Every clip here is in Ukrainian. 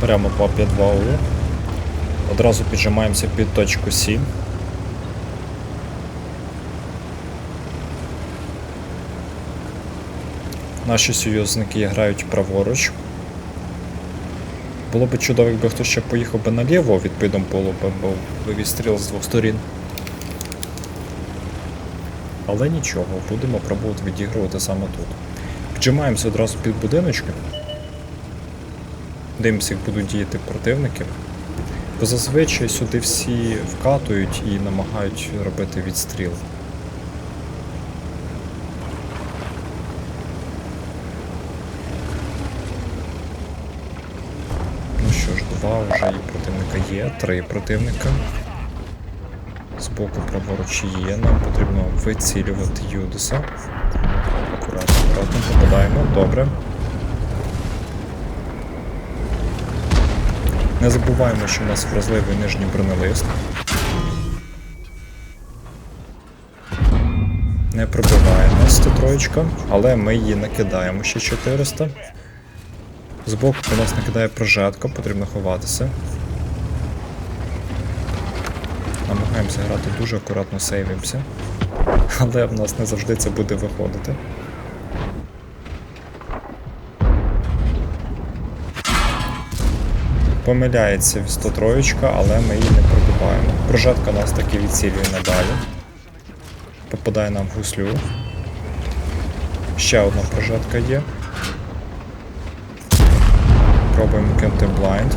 Прямо по 5-2 у. Одразу піджимаємося під точку С. Наші союзники грають праворуч. Було б чудово, якби хтось ще поїхав би наліво, відповідно було б, вивіз стріл з двох сторін. Але нічого, будемо пробувати відігрувати саме тут. Піджимаємося одразу під будиночки. Дивимося, як будуть діяти противники. Бо зазвичай сюди всі вкатують і намагають робити відстріл. Ну що ж, два вже і противника є, три противника. Збоку праворуч є, нам потрібно вицілювати Юдиса. Акуратно, акуратно попадаємо, добре. Не забуваємо, що у нас вразливий нижній бронелист. Не пробиває нас ця троєчка, але ми її накидаємо ще 400. Збоку у нас накидає прожетка, потрібно ховатися. Намагаємося грати дуже акуратно сейвимося. Але в нас не завжди це буде виходити. Помиляється 103, але ми її не пробиваємо. Прожетка нас таки відцілює надалі. Попадає нам в гуслю. Ще одна прожетка є. Пробуємо кинути блайнд.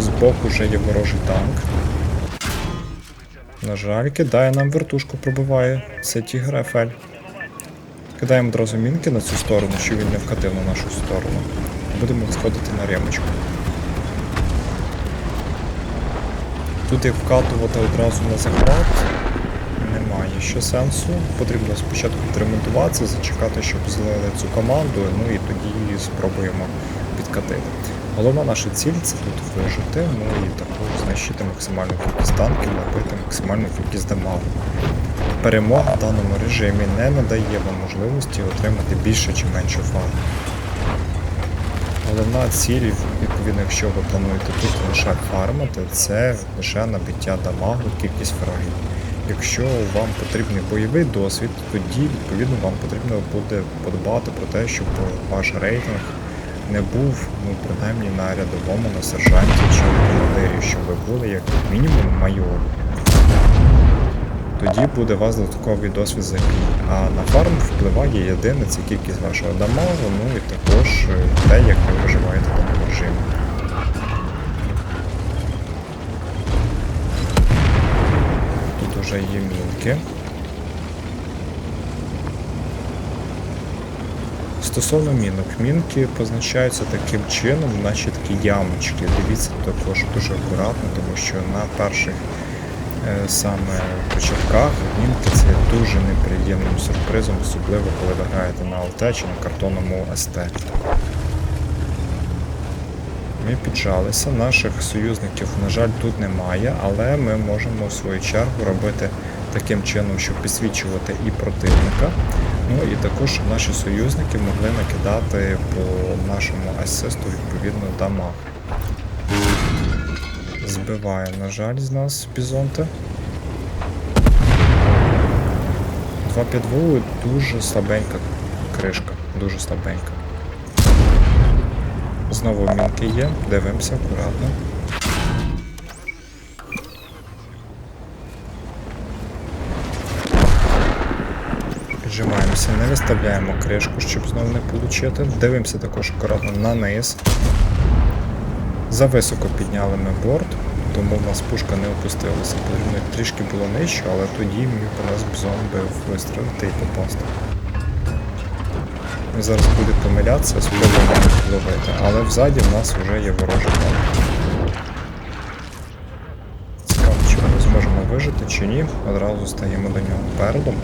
Збоку вже є ворожий танк. На жаль, кидає нам вертушку, пробиває. Це тігр Ефель. Кидаємо одразу мінки на цю сторону, щоб він не вкатив на нашу сторону. Будемо сходити на ремочку. Тут як вкатувати одразу на захват немає ще сенсу. Потрібно спочатку відремонтуватися, зачекати, щоб злили цю команду, ну і тоді спробуємо підкатити. Головна наша ціль це тут вижити, ну і також знищити максимальну кількість танків, набити максимальну кількість дамагу. Перемога в даному режимі не надає вам можливості отримати більше чи менше фарм. Головна ціль, відповідно, якщо ви плануєте тут лише фармити, це лише набиття дамагу, кількість фрагів. Якщо вам потрібний бойовий досвід, тоді відповідно вам потрібно буде подбати про те, щоб ваш рейтинг не був ну, принаймні на рядовому, на сержанті чи командирі, щоб ви були як мінімум майор. Тоді буде у вас додатковий досвід за. А на фарм впливає єдине це кількість вашого дамагу, ну і також е, те, як ви виживаєте даному режимі. Тут уже є мінки. Стосовно мінок, мінки позначаються таким чином, наче такі ямочки. Дивіться також дуже акуратно, тому що на перших е, саме початках мінки це є дуже неприємним сюрпризом, особливо коли ви граєте на ЛТ чи на картонному СТ. Ми піджалися, наших союзників, на жаль, тут немає, але ми можемо в свою чергу робити таким чином, щоб підсвічувати і противника. Ну і також щоб наші союзники могли накидати по нашому асисту відповідно дамаг. Збиває, на жаль, з нас бізонти. 2 підволи дуже слабенька кришка, дуже слабенька. Знову мінки є, дивимося акуратно. Піджимаємося, не виставляємо кришку, щоб знову не отримати. Дивимося також акуратно на низ. Зависоко підняли ми борт, тому в нас пушка не опустилася. Трішки було нижче, але тоді міг у нас бзон би вистрілити і попасти. Зараз буде помилятися, спробуємо ловити, але взаді в нас вже є ворожий танк. Цікаво, чи ми зможемо вижити чи ні. Одразу стаємо до нього передом,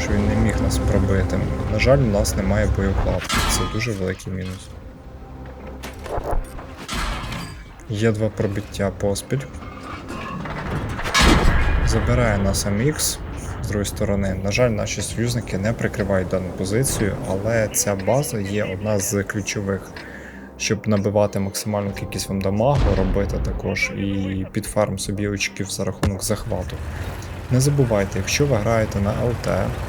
що він не міг нас пробити. На жаль, у нас немає боєукладки, це дуже великий мінус. Є два пробиття поспіль. Забирає нас Амікс з другої сторони. На жаль, наші союзники не прикривають дану позицію, але ця база є одна з ключових щоб набивати максимальну кількість вам дамагу, робити також і підфарм собі очків за рахунок захвату. Не забувайте, якщо ви граєте на ЛТ,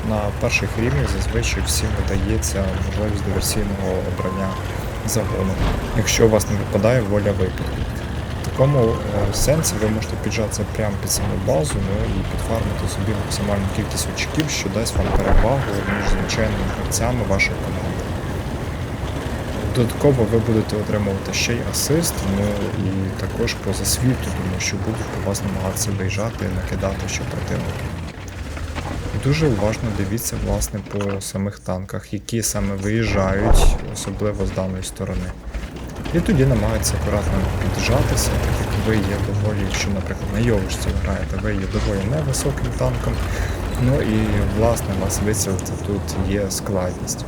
на перших рівнях зазвичай всім видається можливість диверсійного обрання загону, якщо у вас не випадає воля випадку. Такому е, сенсі ви можете піджатися прямо під саму базу ну, і підфармити собі максимальну кількість очків, що дасть вам перевагу між звичайними гравцями вашої команди. Додатково ви будете отримувати ще й асист, ну і також по засвіту, тому що будуть по вас намагатися виїжджати і накидати ще противники. Дуже уважно дивіться власне по самих танках, які саме виїжджають, особливо з даної сторони. І тоді намагаються акуратно піджатися, так як ви є доволі, якщо, наприклад, на Йовушці граєте, ви є доволі невисоким танком. Ну і власне вас виселити тут є складність.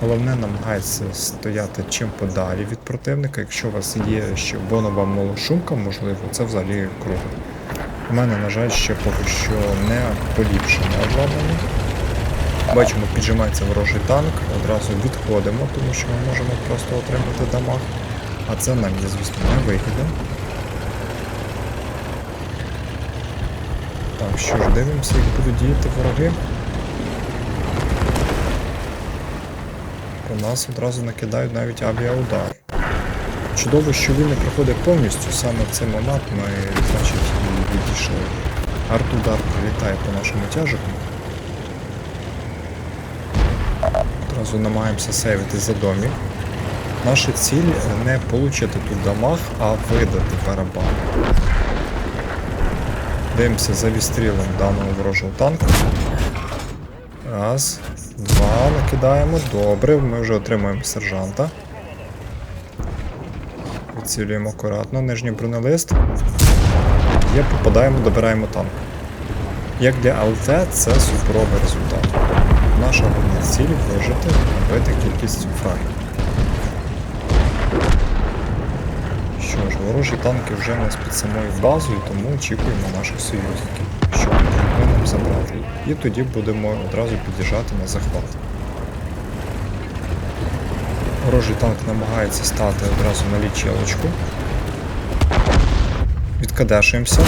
Головне намагайтеся стояти чим подалі від противника. Якщо у вас є ще бонова молошумка, можливо, це взагалі круто. У мене, на жаль, ще поки що не поліпшене обладнання. Бачимо, піджимається ворожий танк, одразу відходимо, тому що ми можемо просто отримати дамаг. А це нам є, звісно, не вигідно. Так, що ж, дивимося, як будуть діяти вороги. По нас одразу накидають навіть авіаудар. Чудово, що він не проходить повністю, саме в цей момент ми, значить, відійшли. Арт-удар прилітає по нашому тяжику. Одразу намагаємося сейвити за домів. Наша ціль не отримати тут дамаг, а видати барабан. Дивимося за відстрілом даного ворожого танку. Раз, два, накидаємо. Добре, ми вже отримуємо сержанта. Відцілюємо акуратно, нижній бронелист. Є, попадаємо, добираємо танк. Як для ЛТ, це суперовий результат. Наша головна ціль вижити, набити кількість фрагів. Що ж, ворожі танки вже у нас під самою базою, тому очікуємо наших союзників, що вони нам забрати. І тоді будемо одразу під'їжджати на захват. Ворожий танк намагається стати одразу на лічилочку. Відкадешуємося.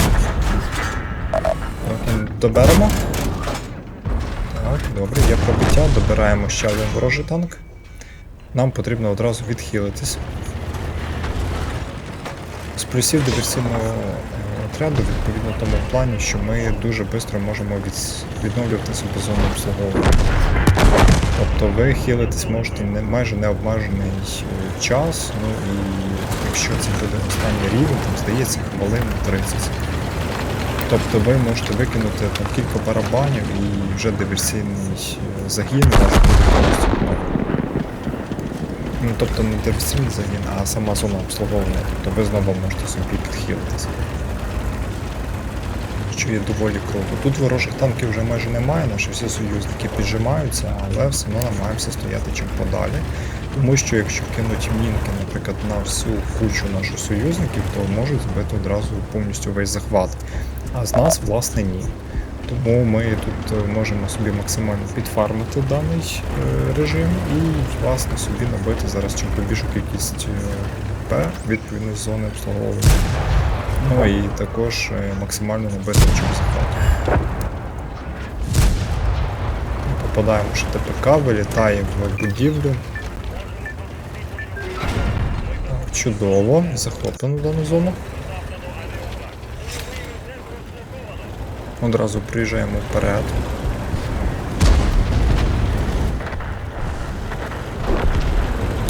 Доберемо. Так, добре, є пробиття, добираємо ще один ворожий танк. Нам потрібно одразу відхилитись. З плюсів диверсійного е, отряду, відповідно в тому плані, що ми дуже швидко можемо від... відновлюватися до зони обслуговування. Тобто ви хілитись можете не, майже необмежений е, час, ну і якщо це буде останній рівень, там здається хвилин 30. Тобто ви можете викинути там кілька барабанів і вже диверсійний е, загін у вас буде повністю. Ну, тобто не диверсійний загін, а сама зона обслуговування. Тобто ви знову можете собі підхилитися. Що є доволі круто. Тут ворожих танків вже майже немає, наші всі союзники піджимаються, але все одно намагаємося стояти чим подалі. Тому що якщо кинуть мінки, наприклад, на всю кучу наших союзників, то можуть збити одразу повністю весь захват. А з нас, власне, ні. Тому ми тут е, можемо собі максимально підфармити даний е, режим і, власне, собі набити зараз чим побільшу кількість е, П, відповідно з зони обслуговування. Ну і також максимально набити чим захвату. Попадаємо в ШТПК, вилітає в будівлю. Чудово, захоплено дану зону. Одразу приїжджаємо вперед.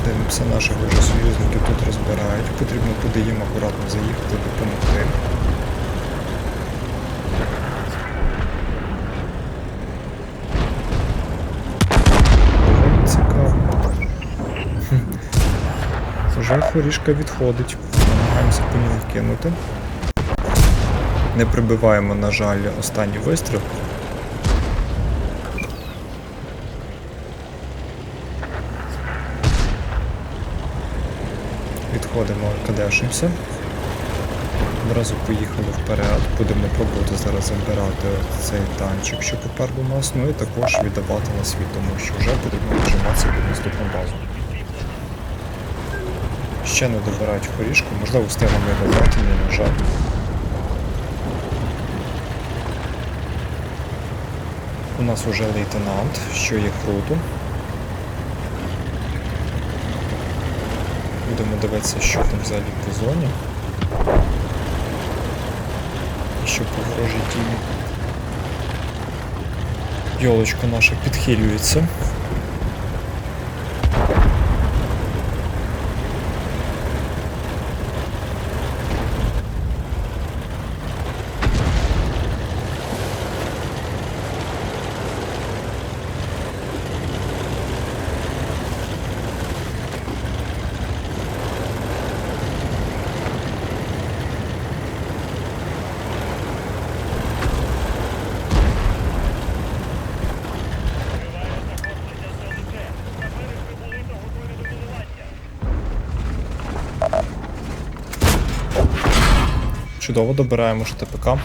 Дивимося, наших вже союзників тут розбирають. Потрібно туди їм акуратно заїхати, допомогти. Цікаво. Вже хорішка відходить. Намагаємося по ньому кинути. Не прибиваємо, на жаль, останній вистріл. Відходимо, кадешимося. Одразу поїхали вперед. Будемо пробувати зараз забирати цей танчик, що попереду нас, ну і також віддавати на світ, тому що вже потрібно віджиматися під наступну базу. Ще не добирають хорішку, можливо, встигнемо його брати, ні, на жаль. Нас уже лейтенант, що є круто. Будемо дивитися, що там взагалі по зоні. І що по тімі. Йолочка наша підхилюється. Чудово добираємо ж ТПК. Так,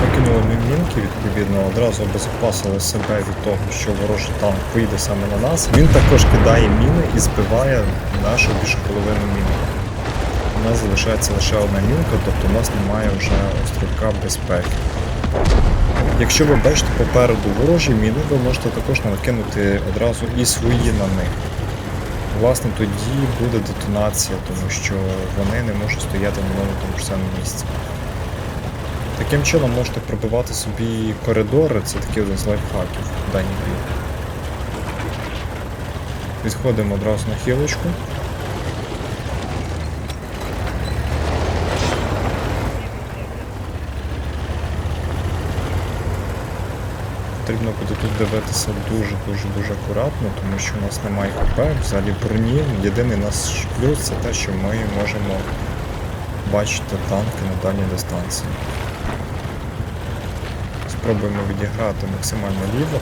покинули мінки, відповідно, одразу обезопасили себе від того, що ворожий танк поїде саме на нас. Він також кидає міни і збиває нашу більшу половину мін. У нас залишається лише одна мінка, тобто у нас немає вже острівка безпеки. Якщо ви бачите попереду ворожі міни, ви можете також накинути одразу і свої на них. Власне, тоді буде детонація, тому що вони не можуть стояти на одному тому ж самому місці. Таким чином можете пробивати собі коридори, це такий один з лайфхаків в даній грі. Відходимо одразу на хілочку. Потрібно буде тут дивитися дуже-дуже-дуже акуратно, тому що у нас немає ХП, взагалі броні. Єдиний наш плюс це те, що ми можемо бачити танки на дальній дистанції. Спробуємо відіграти максимально ліво.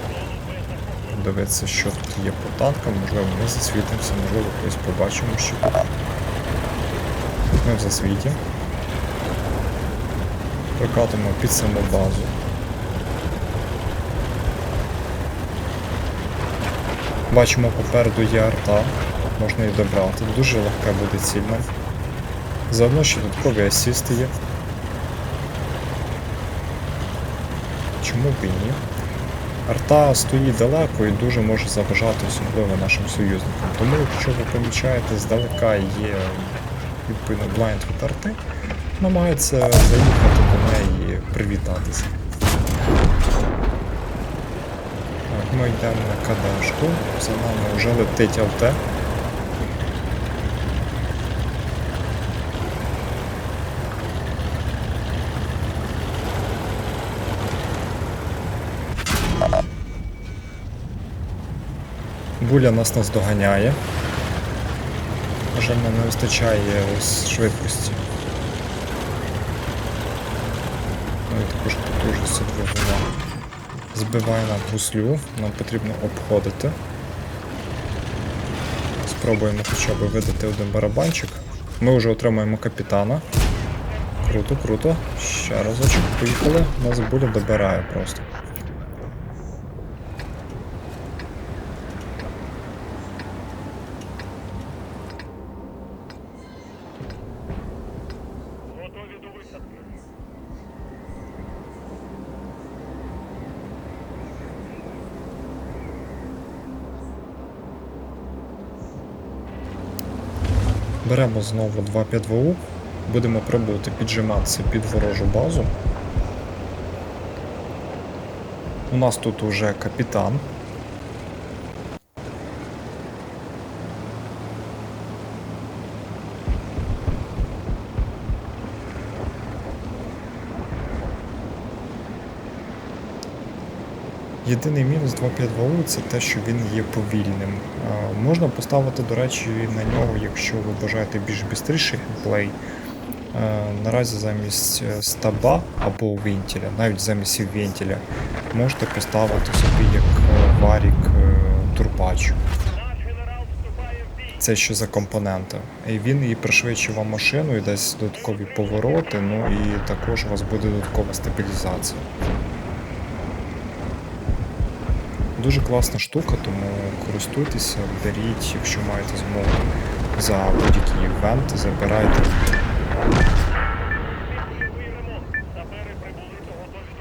Дивитися, що тут є по танкам, можливо ми засвітимося, можливо хтось побачимо, що тут. Ми в засвіті. Прокатимо під саму базу. Бачимо попереду є арта, можна її добрати. Дуже легка буде ціль нам. Заодно ще додаткові асісти є. Чому б і ні? Арта стоїть далеко і дуже може заважати особливо нашим союзникам. Тому якщо ви помічаєте, здалека є відповідно блайнд від арти, намагається заїхати до неї і привітатися. Ми йдемо на кадашку, за нами вже летить АВТ. Буля нас наздоганяє. На жаль, нам не вистачає ось швидкості. Ну і також потужності двигуна. Збиває нам гуслю, нам потрібно обходити. Спробуємо хоча б видати один барабанчик. Ми вже отримаємо капітана. Круто, круто. Ще разочок, поїхали. Нас буля добирає просто. Беремо знову 2 ВУ. Будемо пробувати піджиматися під ворожу базу. У нас тут уже капітан. Єдиний мінус 252U це те, що він є повільним. Можна поставити, до речі, на нього, якщо ви бажаєте більш бистріший геймплей. Наразі замість е, стаба або вентиля, навіть замість вентиля, можете поставити собі як е, варік е, турбач. Це що за компонента. І він і пришвидшить вам машину, і дасть додаткові повороти, ну і також у вас буде додаткова стабілізація. Дуже класна штука, тому користуйтеся, беріть, якщо маєте змогу за будь-які івенти, забирайте.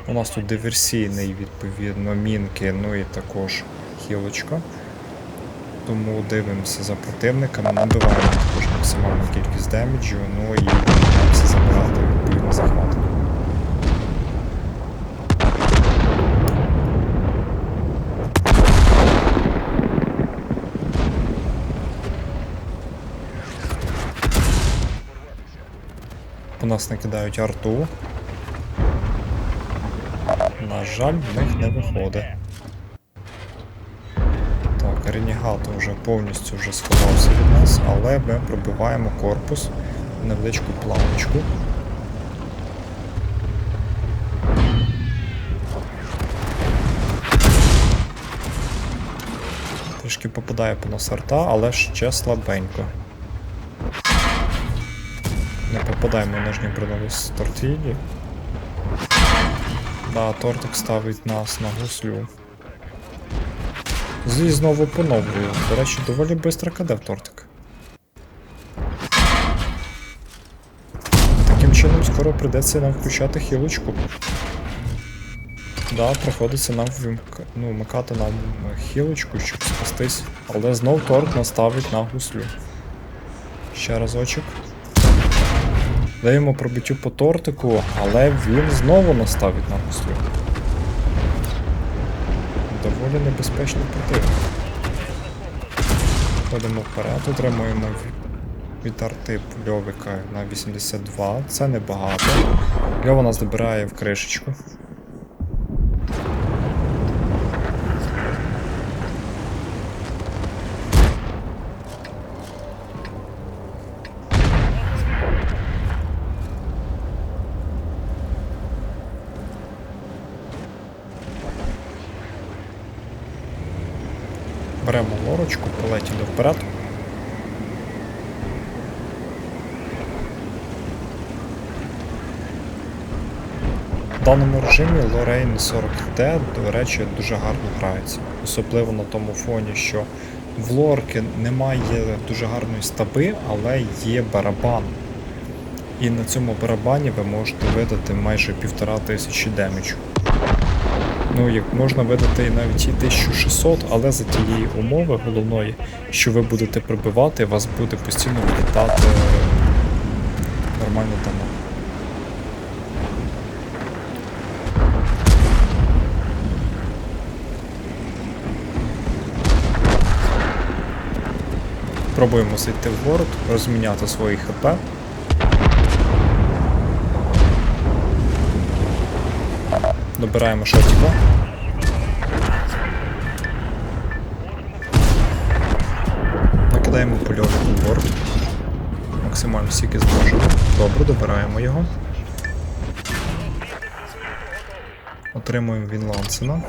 У нас тут диверсійний, відповідно, мінки, ну і також хілочка. Тому дивимося за противниками, набиваємо також максимальну кількість демеджу, ну і намагаємося забирати відповідно захват. По нас накидають арту. На жаль, в них не виходить. Так, Ренігато вже повністю вже сховався від нас, але ми пробиваємо корпус, невеличку планочку. Трішки попадає по нас арта, але ще слабенько. Попадаємо в нижню бронову з тортілі. Да, тортик ставить нас на гуслю. Зі знову поновлюю. До речі, доволі швидко каде в тортик. Таким чином скоро прийдеться нам включати хілочку. Да, приходиться нам вимк... ну, вмикати нам е, хілочку, щоб спастись. Але знов торт наставить на гуслю. Ще разочок. Даємо пробиттю по тортику, але він знову наставить на гуслю. Доволі небезпечний противник. Ходимо вперед, отримуємо від арти льовика на 82. Це небагато. Льова нас добирає в кришечку. Беремо лорочку, полетіли вперед. В даному режимі Лорейн 40D, до речі, дуже гарно грається. Особливо на тому фоні, що в лорки немає дуже гарної стаби, але є барабан. І на цьому барабані ви можете видати майже півтора тисячі демеджу. Ну, як можна видати навіть і 1600, але за тієї умови головної, що ви будете прибивати, вас буде постійно вилітати нормально дамо. Пробуємо зайти в город, розміняти свої ХП. Добираємо шотіка. Накидаємо польовий ворд. Максимально стільки зможемо. Добре, добираємо його. Отримуємо він Лансена.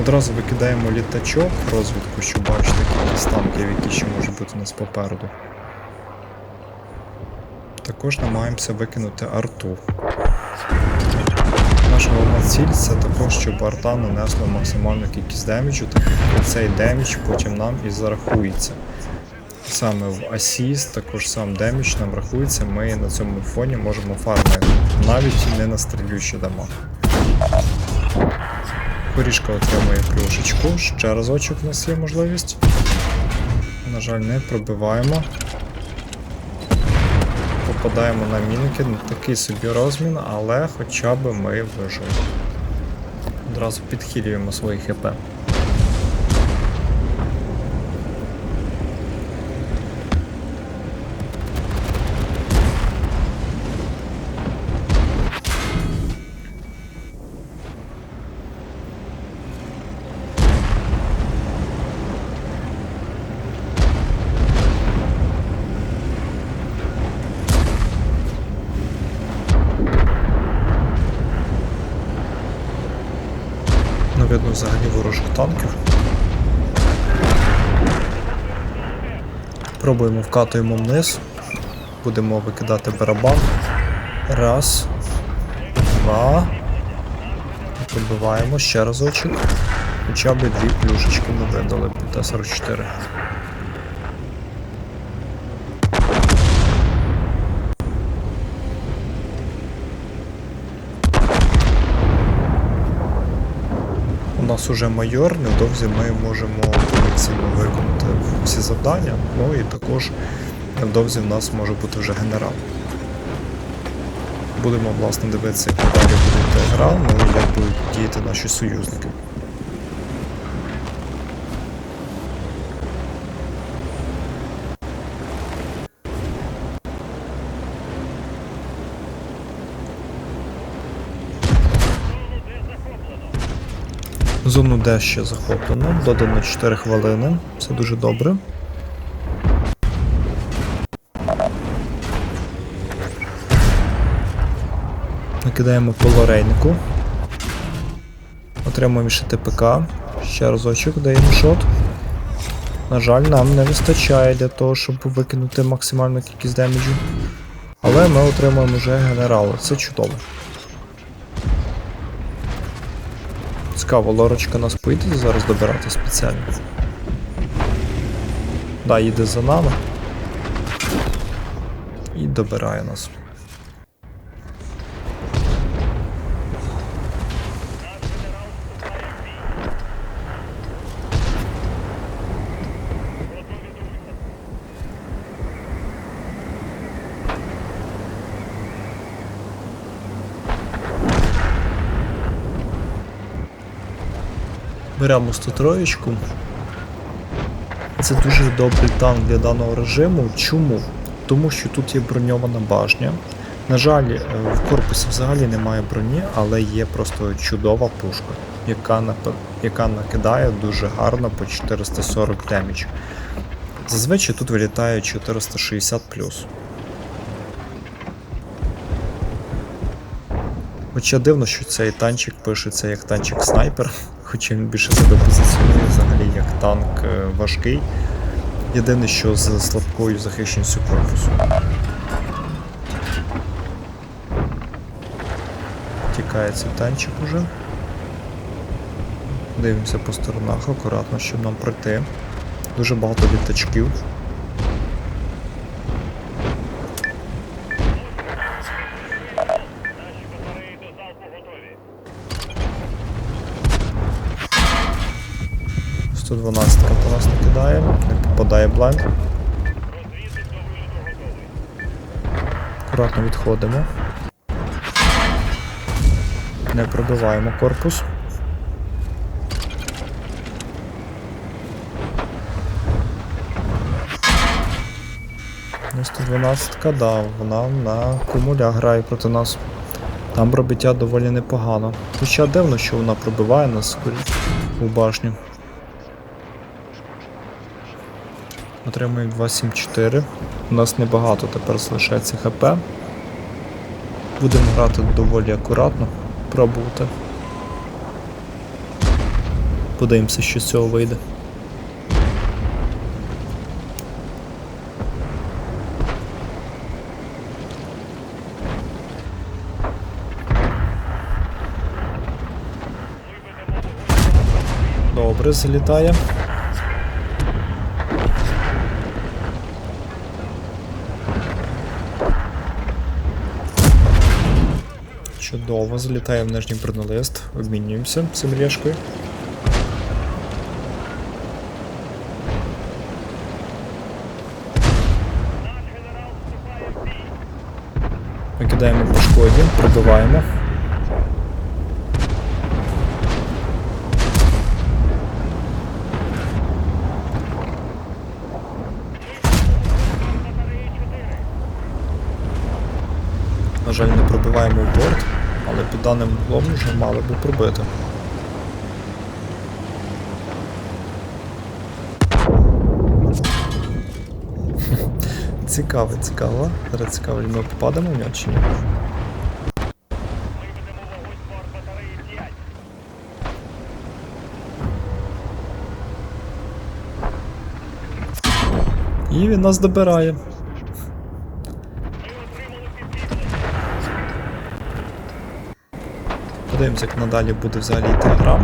Одразу викидаємо літачок в розвідку, щоб бачити кількість танків, які ще можуть бути у нас попереду. Також намагаємося викинути арту. Наша головна ціль це також, щоб арта нанесла максимальну кількість демеджу, так як цей демедж потім нам і зарахується. Саме в асіст, також сам демедж нам рахується, ми на цьому фоні можемо фармити, навіть не на стрілюючі дамаг. Горішка отримує плюшечку, ще разочок у нас є можливість. На жаль, не пробиваємо. Попадаємо на мінки, ну, такий собі розмін, але хоча б ми вижили. Одразу підхилюємо свої хп. Видно взагалі ворожих танків. Пробуємо вкатуємо вниз. Будемо викидати барабан. Раз. Два. Пробиваємо ще разочок. Хоча б дві плюшечки ми видали по Т-44. У нас уже майор, невдовзі ми можемо повноцінно виконати всі завдання. Ну і також невдовзі в нас може бути вже генерал. Будемо власне дивитися, як далі буде гра, ну і як будуть діяти наші союзники. Зону Д ще захоплено, додано 4 хвилини, це дуже добре. Накидаємо по лорейнику. Отримуємо ще ТПК. Ще разочок даємо шот. На жаль, нам не вистачає для того, щоб викинути максимальну кількість демеджу. Але ми отримуємо вже генерала, це чудово. Цікаво, лорочка нас поїде зараз добирати спеціально. Да, їде за нами. І добирає нас. Беремо 103. Це дуже добрий танк для даного режиму. Чому? Тому що тут є броньована башня. На жаль, е, в корпусі взагалі немає броні, але є просто чудова пушка, яка, яка накидає дуже гарно по 440 демідж. Зазвичай тут вилітає 460 Хоча дивно, що цей танчик пишеться як танчик снайпер, хоча він більше себе позиціонує взагалі як танк е, важкий. Єдине, що з слабкою захищеністю корпусу. Тікає цей танчик уже. Дивимося по сторонах акуратно, щоб нам пройти. Дуже багато літачків. 112 по нас накидає, не попадає готовий. Акуратно відходимо. Не пробиваємо корпус. Ну, 112 да, вона на кумуля грає проти нас. Там пробиття доволі непогано. Хоча дивно, що вона пробиває нас у башню. Отримуємо 274. У нас небагато тепер залишається ХП. Будемо грати доволі акуратно, пробувати. Подивимося, що з цього вийде. Добре, залітає. Чудово, залітає в нижній бронелист, обмінюємося цим рєшкою. Викидаємо по шкоді, пробиваємо. На жаль, не пробиваємо в борт, але під даним углом вже мали би пробити. Цікаво, цікаво. Зараз цікаво, ми попадемо в нього чи ні. Виведемо вогонь з батареї 5. І він нас добирає. Подивимось, як надалі буде взагалі йти гра.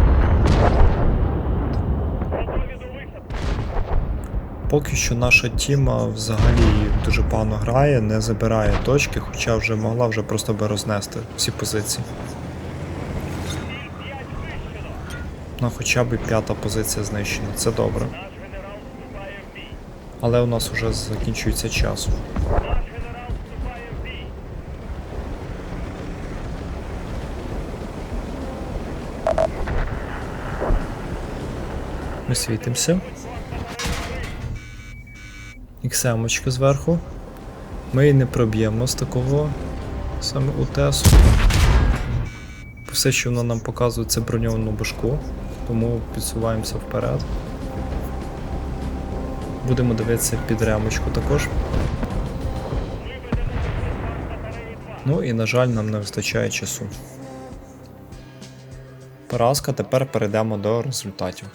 Поки що наша тіма взагалі дуже погано грає, не забирає точки, хоча вже могла вже просто би рознести всі позиції. Ціль 5 знищено. Ну хоча б п'ята позиція знищена, це добре. Але у нас вже закінчується час. Наш генерал вступає в бій. Ми світимося. Іксемочка зверху. Ми її не проб'ємо з такого саме УТС. Все, що воно нам показує, це броньовану башку, тому підсуваємося вперед. Будемо дивитися під ремочку також. Ми ведемо десант батареї 2. Ну і на жаль, нам не вистачає часу. Поразка, тепер перейдемо до результатів.